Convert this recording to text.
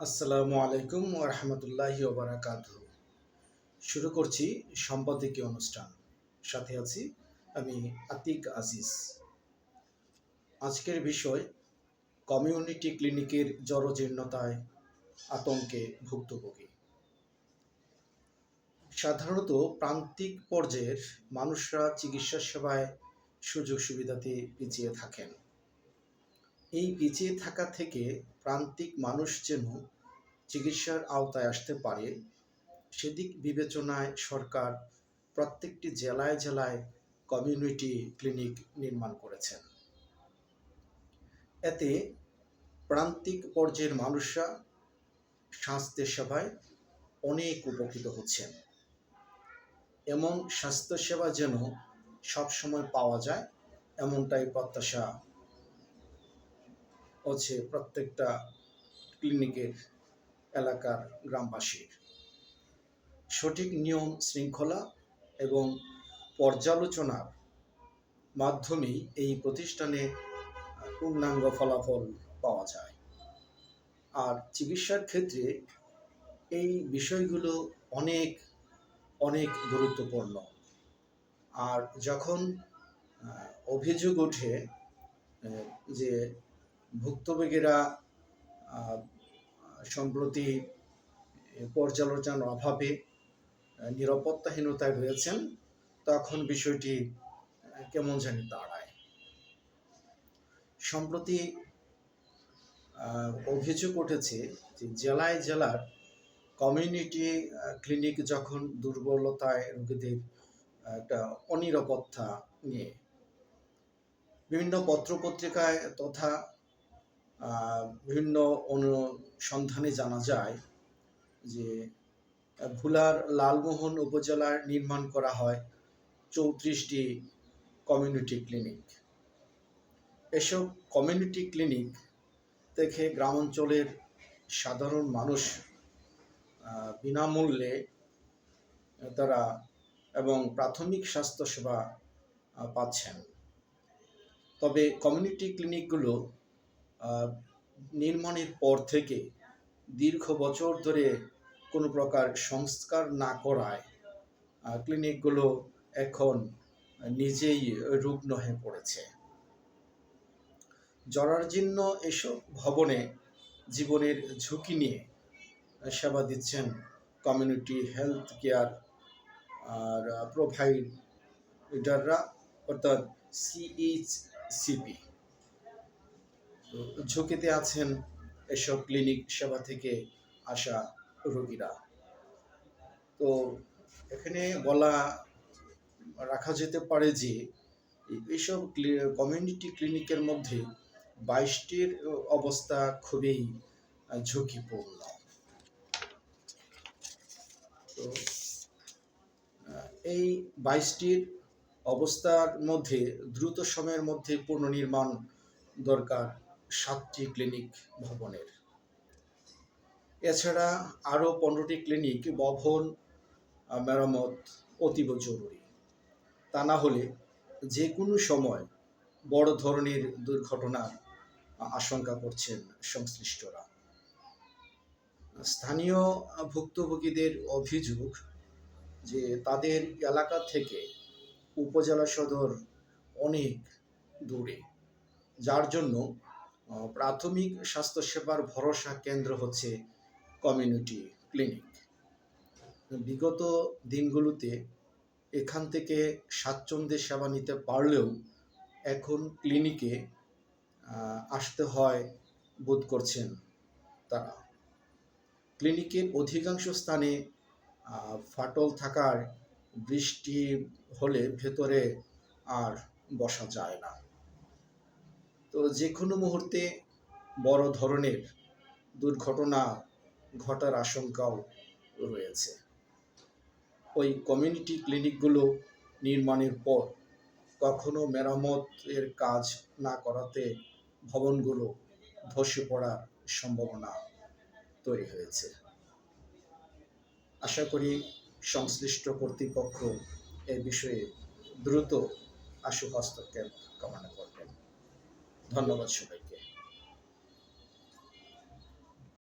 আসসালামু আলাইকুম রহমতুল্লাহি ওবরাকাত শুরু করছি সম্পাদকীয় অনুষ্ঠান। সাথে আছি আমি আতিক আজিজ। আজকের বিষয়, কমিউনিটি ক্লিনিকের জরজীর্ণতায় আতঙ্কে ভুক্তভোগী। সাধারণত প্রান্তিক পর্যায়ের মানুষরা চিকিৎসা সেবায় সুযোগ সুবিধাতে পিছিয়ে থাকেন। এই পিছিয়ে থাকা থেকে প্রান্তিক মানুষ যেন চিকিৎসার আওতায় আসতে পারে, সেদিক বিবেচনায় সরকার প্রত্যেকটি জেলায় জেলায় কমিউনিটি ক্লিনিক নির্মাণ করেছেন। এতে প্রান্তিক পর্যায়ের মানুষরা স্বাস্থ্য সেবায় অনেক উপকৃত হচ্ছেন। এমন স্বাস্থ্যসেবা যেন সবসময় পাওয়া যায়, এমনটাই প্রত্যাশা হচ্ছে প্রত্যেকটা ক্লিনিকের এলাকার গ্রামবাসীর। সঠিক নিয়ম শৃঙ্খলা এবং পর্যালোচনার মাধ্যমেই এই প্রতিষ্ঠানে পূর্ণাঙ্গ ফলাফল পাওয়া যায়। আর চিকিৎসার ক্ষেত্রে এই বিষয়গুলো অনেক অনেক গুরুত্বপূর্ণ। আর যখন অভিযোগ ওঠে যে ভুক্তভোগীরা সম্প্রতি পর্যালোচনার অভাবে নিরাপত্তাহীনতায় রয়েছেন, তখন বিষয়টি কেমন জানি দাঁড়ায়। সম্প্রতি অভিযোগ উঠেছে যে জেলায় জেলার কমিউনিটি ক্লিনিক যখন দুর্বলতায় রোগীদের একটা অনিরাপত্তা নিয়ে বিভিন্ন পত্রপত্রিকায় তথা বিভিন্ন অনুসন্ধানে জানা যায় যে ভোলার লালমোহন উপজেলার নির্মাণ করা হয় চৌত্রিশটি কমিউনিটি ক্লিনিক। এসব কমিউনিটি ক্লিনিক থেকে গ্রামাঞ্চলের সাধারণ মানুষ বিনামূল্যে তারা এবং প্রাথমিক স্বাস্থ্যসেবা পাচ্ছেন। তবে কমিউনিটি ক্লিনিকগুলো নির্মাণের পর থেকে দীর্ঘ বছর ধরে কোনো প্রকার সংস্কার না করায় ক্লিনিকগুলো এখন নিজেই রুগ্ন হয়ে পড়েছে। জরাজীর্ণ এসব ভবনে জীবনের ঝুঁকি নিয়ে সেবা দিচ্ছেন কমিউনিটি হেলথ কেয়ার আর প্রোভাইডাররা অর্থাৎ সিএইচসিপি ঝুঁকিতে আছেন এসব ক্লিনিক সেবা থেকে আসা রোগীরা। তো এখানে বলা, রাখা যেতে পারে যে এইসব কমিউনিটি ক্লিনিকের মধ্যে বাইশটির অবস্থা খুবই ঝুঁকিপূর্ণ। তো, এই বাইশটির অবস্থার মধ্যে দ্রুত সময়ের মধ্যে পুনর্নির্মাণ দরকার সাতটি ক্লিনিক ভবনের। এছাড়া আরও পনেরোটি ক্লিনিক, ভবন মেরামত অতীব জরুরি। তা না হলে যে কোনো সময় বড় ধরনের দুর্ঘটনার আশঙ্কা করছেন সংশ্লিষ্টরা। স্থানীয় ভুক্তভোগীদের অভিযোগ যে তাদের এলাকা থেকে উপজেলা সদর অনেক দূরে, যার জন্য প্রাথমিক স্বাস্থ্যসেবার ভরসা কেন্দ্র হচ্ছে কমিউনিটি ক্লিনিক। বিগত দিনগুলোতে এখান থেকে স্বাচ্ছন্দ্যে সেবা নিতে পারলেও এখন ক্লিনিকে আসতে হয় বোধ করছেন তারা। ক্লিনিকের অধিকাংশ স্থানে ফাটল থাকার বৃষ্টি হলে ভেতরে আর বসা যায় না। তো যে কোনো মুহূর্তে বড় ধরনের দুর্ঘটনা ঘটার আশঙ্কাও রয়েছে। ওই কমিউনিটি ক্লিনিকগুলো নির্মাণের পর কখনো মেরামতের কাজ না করাতে ভবনগুলো ধসে পড়ার সম্ভাবনা তৈরি হয়েছে। আশা করি সংশ্লিষ্ট কর্তৃপক্ষ এ বিষয়ে দ্রুত আশু হস্তক্ষেপ কামনা করবেন। ধন্যবাদ সবাই